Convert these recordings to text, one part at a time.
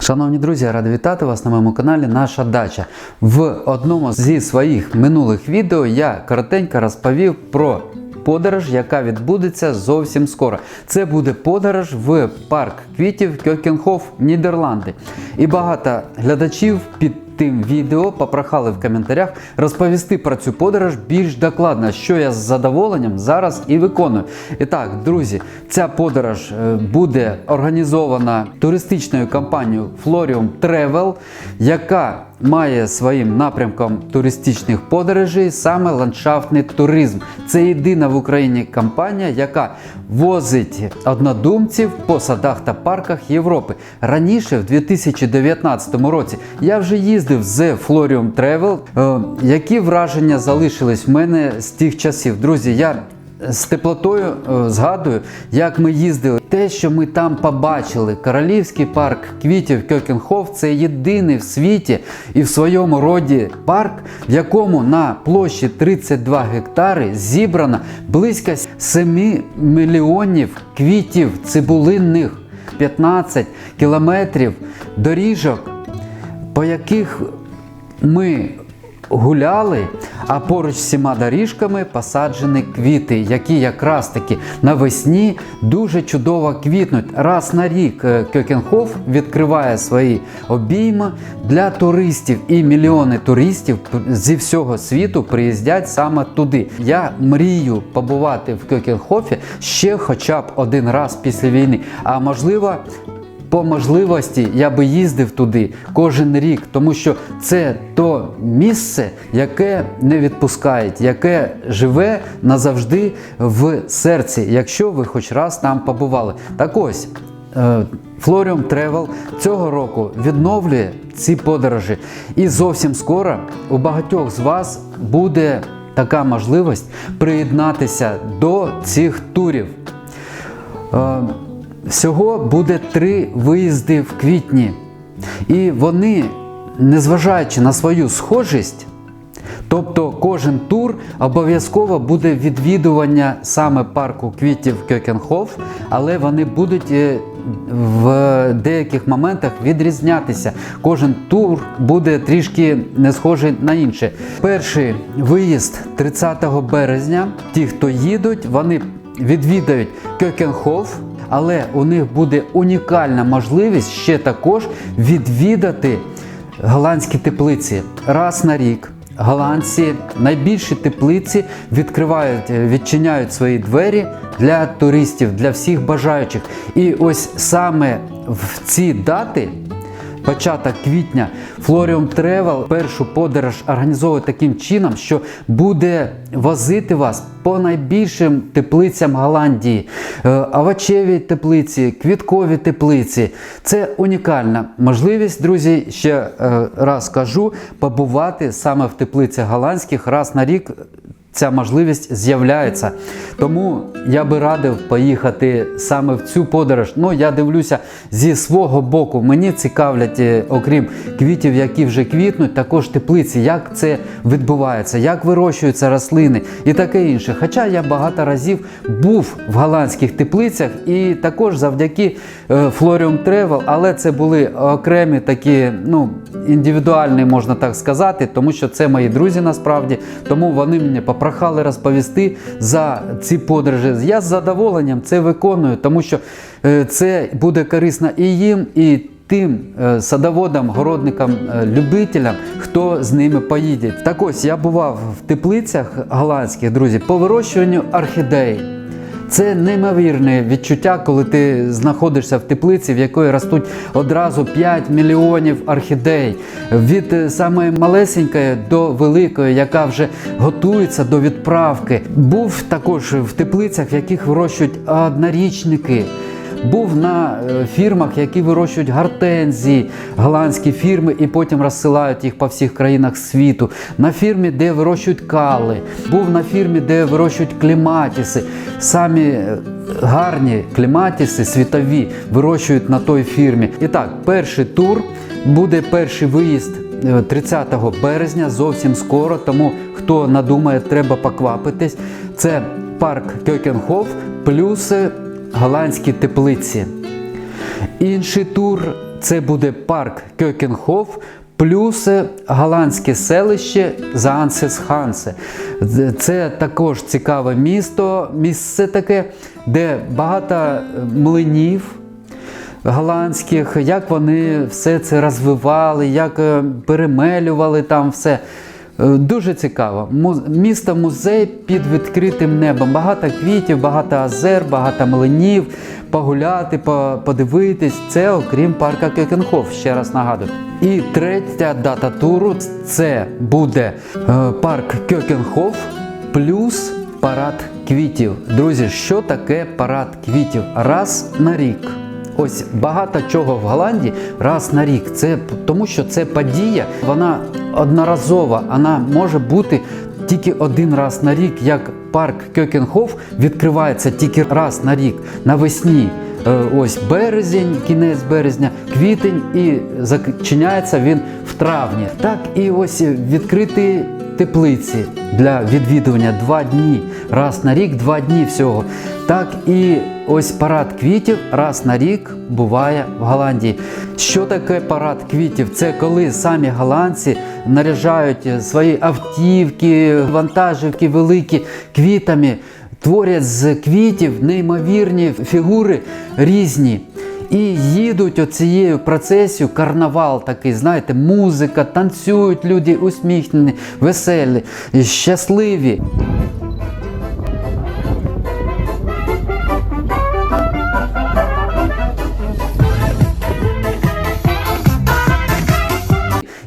Шановні друзі, радий вітати вас на моєму каналі Наша Дача. В одному зі своїх минулих відео я коротенько розповів про подорож, яка відбудеться зовсім скоро. Це буде подорож в парк квітів Кьокенхоф, Нідерланди. І багато глядачів під тим відео попрохали в коментарях розповісти про цю подорож більш докладно, що я з задоволенням зараз і виконую. І так, друзі, ця подорож е, буде організована туристичною компанією Florium Travel, яка має своїм напрямком туристичних подорожей саме ландшафтний туризм. Це єдина в Україні компанія, яка возить однодумців по садах та парках Європи. Раніше, в 2019 році, я вже їздив з Florium Travel. Е, Які враження залишились в мене з тих часів? Друзі, я з теплотою е, згадую, як ми їздили. Те, що ми там побачили, Королівський парк квітів Кьокенхоф це єдиний в світі і в своєму роді парк, в якому на площі 32 гектари зібрано близько 7 мільйонів квітів цибулинних, 15 кілометрів доріжок, по яких ми гуляли, а поруч з всіма доріжками посаджені квіти, які якраз таки навесні дуже чудово квітнуть. Раз на рік е, Кьокенхоф відкриває свої обійми для туристів, і мільйони туристів зі всього світу приїздять саме туди. Я мрію побувати в Кьокенхофі ще хоча б один раз після війни, а можливо. По можливості я би їздив туди кожен рік, тому що це то місце, яке не відпускають, яке живе назавжди в серці, якщо ви хоч раз там побували. Так ось. е, Florium Travel цього року відновлює ці подорожі, і зовсім скоро у багатьох з вас буде така можливість приєднатися до цих турів. Всього буде три виїзди в квітні. І вони, незважаючи на свою схожість, тобто кожен тур обов'язково буде відвідування саме парку квітів Кьокенхоф, але вони будуть е, в деяких моментах відрізнятися. Кожен тур буде трішки не схожий на інший. Перший виїзд 30 березня. Ті, хто їдуть, вони відвідають Кьокенхоф, але у них буде унікальна можливість ще також відвідати голландські теплиці раз на рік. Голландці найбільші теплиці відкривають, е, відчиняють свої двері для туристів, для всіх бажаючих. І ось саме в ці дати початок квітня Florium Travel першу подорож організовує таким чином, що буде возити вас по найбільшим теплицям Голландії, Е, овочеві теплиці, квіткові теплиці. Це унікальна можливість, друзі. Ще е, раз кажу, побувати саме в теплицях голландських раз на рік ця можливість з'являється. Тому я би радив поїхати саме в цю подорож. Ну, я дивлюся зі свого боку. Мені цікавлять, е, окрім квітів, які вже квітнуть, також теплиці, як це відбувається, як вирощуються рослини і таке інше. Хоча я багато разів був в голландських теплицях і також завдяки е, Florium Travel, але це були окремі такі, ну, індивідуальні, можна так сказати, тому що це мої друзі насправді. Тому вони мене попрохали розповісти за ці подорожі. Я з задоволенням це виконую, тому що е, це буде корисно і їм, і тим е, садоводам, городникам, е, любителям, хто з ними поїде. Так ось я бував в теплицях голландських, друзі, по вирощуванню орхідей. Це неймовірне відчуття, коли ти знаходишся в теплиці, в якої ростуть одразу 5 мільйонів орхідей. Від е, самої малесенької до великої, яка вже готується до відправки. Був також в теплицях, в яких вирощують однорічники. Був на е, фірмах, які вирощують гортензії, голландські фірми, і потім розсилають їх по всіх країнах світу. На фірмі, де вирощують кали, був на фірмі, де вирощують кліматіси. Самі е, гарні кліматіси світові вирощують на той фірмі. І так, перший тур буде перший виїзд. е, 30 березня зовсім скоро, тому хто надумає, треба поквапитись. Це парк Кьокенхоф плюс голландські теплиці. Інший тур це буде парк Кьокенхоф. Плюс голландське селище Заансес-Хансе. Це також цікаве місто, місце таке, де багато е, млинів, голландських, як вони все це розвивали, як е, перемелювали там все. Е, Дуже цікаво. Місто музей під відкритим небом. Багато квітів, багато озер, багато млинів. Погуляти, по- подивитись. Це окрім парка Кекенхоф, ще раз нагадую. І третя дата туру це буде е, парк Кьокенхоф плюс парад квітів. Друзі, що таке парад квітів? Раз на рік. Ось багато чого в Голландії раз на рік. Це тому, що це подія, вона одноразова, вона може бути тільки один раз на рік, як парк Кьокенхоф відкривається тільки раз на рік навесні. Е, Ось березень, кінець березня, квітень і зачиняється він в травні. Так і ось відкриті теплиці для відвідування два дні, раз на рік, два дні всього. Так і ось парад квітів раз на рік буває в Голландії. Що таке парад квітів? Це коли самі голландці наряжають свої автівки, вантажівки великі квітами, творять з квітів неймовірні фігури різні. І їдуть оцією процесією, карнавал такий, знаєте, музика, танцюють люди усміхнені, веселі, щасливі.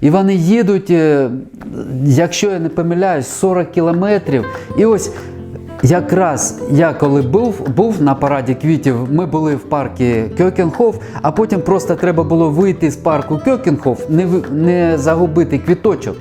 І вони їдуть, е, якщо я не помиляюсь, 40 кілометрів. І ось якраз я коли був, був на параді квітів, ми були в парку Кьокенхоф, а потім просто треба було вийти з парку Кьокенхоф, не, не загубити квіточок.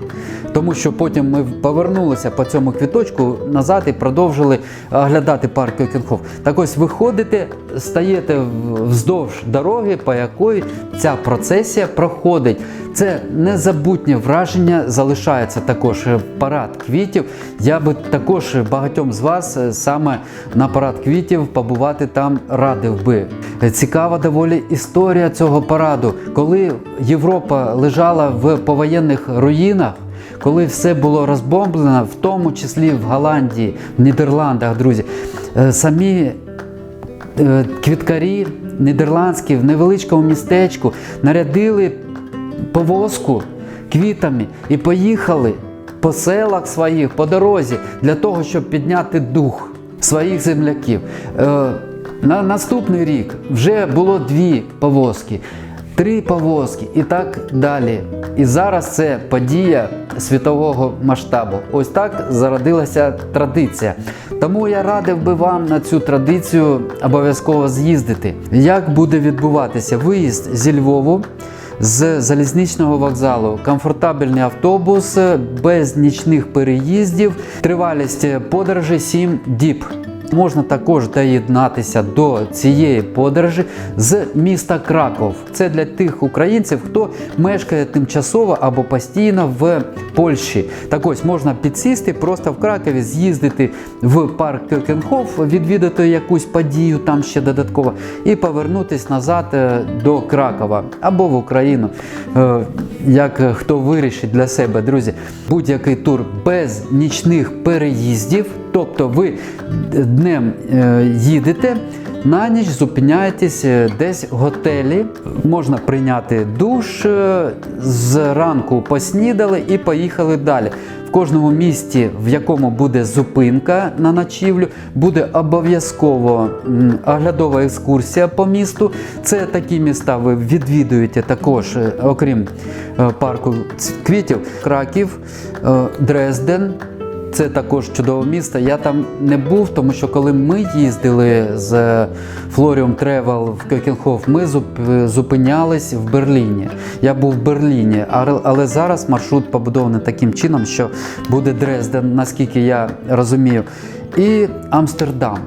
Тому що потім ми повернулися по цьому квіточку назад і продовжили оглядати парк Кьокенхоф. Так ось виходите, стаєте вздовж дороги, по якої ця процесія проходить. Це незабутнє враження залишається також парад квітів. Я би також багатьом з вас е, саме на парад квітів побувати там радив би. Цікава доволі історія цього параду, коли Європа лежала в повоєнних руїнах. Коли все було розбомблено, в тому числі в Голландії, в Нідерландах, друзі, е, самі е, квіткарі нідерландські в невеличкому містечку нарядили повозку квітами і поїхали по селах своїх, по дорозі для того, щоб підняти дух своїх земляків. Е, На наступний рік вже було дві повозки, три повозки і так далі. І зараз це подія світового масштабу. Ось так зародилася традиція. Тому я радив би вам на цю традицію обов'язково з'їздити. Як буде відбуватися виїзд зі Львову? З залізничного вокзалу комфортабельний автобус без нічних переїздів, тривалість подорожі 7 діб. Можна також доєднатися до цієї подорожі з міста Краков. Це для тих українців, хто мешкає тимчасово або постійно в Польщі. Так ось можна підсісти просто в Кракові, з'їздити в парк Кьокенхоф, відвідати якусь подію там ще додатково, і повернутись назад е, до Кракова або в Україну. Е, Як е, хто вирішить для себе, друзі, будь-який тур без нічних переїздів. Тобто ви днем е, їдете, на ніч зупиняєтесь е, десь в готелі. Можна прийняти душ, е, зранку поснідали і поїхали далі. В кожному місті, в якому буде зупинка на ночівлю, буде обов'язково оглядова екскурсія по місту. Це такі міста ви відвідуєте також, окрім парку квітів, Краків, Дрезден. Це також чудове місто. Я там не був, тому що коли ми їздили з Florium Travel в Кьокенхоф, ми зуп- зупинялись в Берліні. Я був в Берліні, але зараз маршрут побудований таким чином, що буде Дрезден, наскільки я розумію, і Амстердам.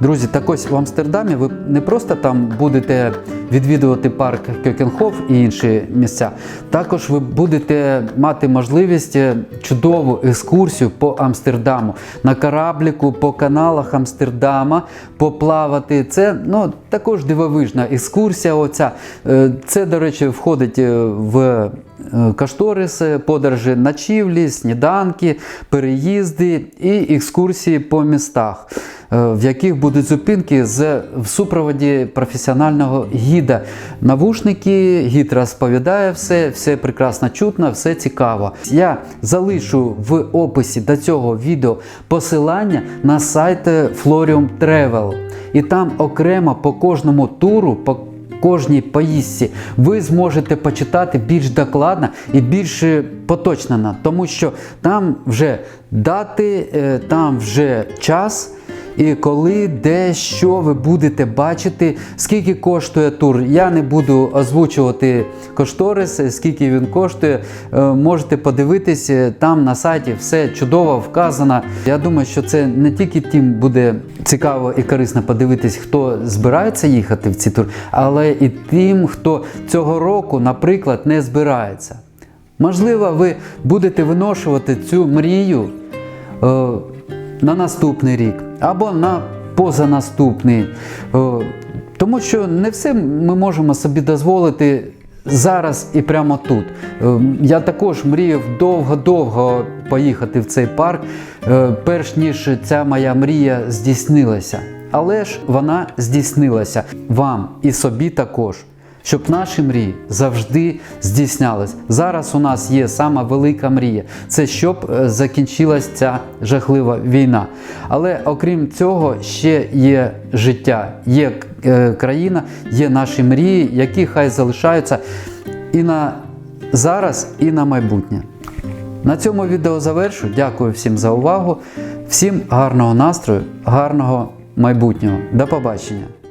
Друзі, так ось в Амстердамі ви не просто там будете відвідувати парк Кьокенхоф і інші місця. Також ви будете мати можливість е, чудову екскурсію по Амстердаму на корабліку, по каналах Амстердама, поплавати. Це ну, також дивовижна екскурсія. Оця. Е, Це, до речі, входить е, в е, кошторис подорожі ночівлі, сніданки, переїзди і екскурсії по містах, е, в яких будуть зупинки з в супроводі професіонального гіда. Навушники, гід розповідає все, все прекрасно чутно, все цікаво. Я залишу в описі до цього відео посилання на сайт Florium Travel. І там окремо по кожному туру, по кожній поїздці ви зможете почитати більш докладно і більш е, поточно, тому що там вже дати, е, там вже час. І коли, де, що ви будете бачити, скільки коштує тур. Я не буду озвучувати кошторис, скільки він коштує. Е, Можете подивитись, е, там на сайті все чудово вказано. Я думаю, що це не тільки тим буде цікаво і корисно подивитись, хто збирається їхати в ці тур, але і тим, хто цього року, наприклад, не збирається. Можливо, ви будете виношувати цю мрію е, на наступний рік або на позанаступний. Е, Тому що не все ми можемо собі дозволити зараз і прямо тут. Е, Я також мріяв довго-довго поїхати в цей парк, е, перш ніж ця моя мрія здійснилася. Але ж вона здійснилася вам і собі також щоб наші мрії завжди здійснялись. Зараз у нас є сама велика мрія це щоб е, закінчилась ця жахлива війна. Але окрім цього, ще є життя, є е, країна, є наші мрії, які хай залишаються і на зараз, і на майбутнє. На цьому відео завершу. Дякую всім за увагу. Всім гарного настрою, гарного майбутнього. До побачення!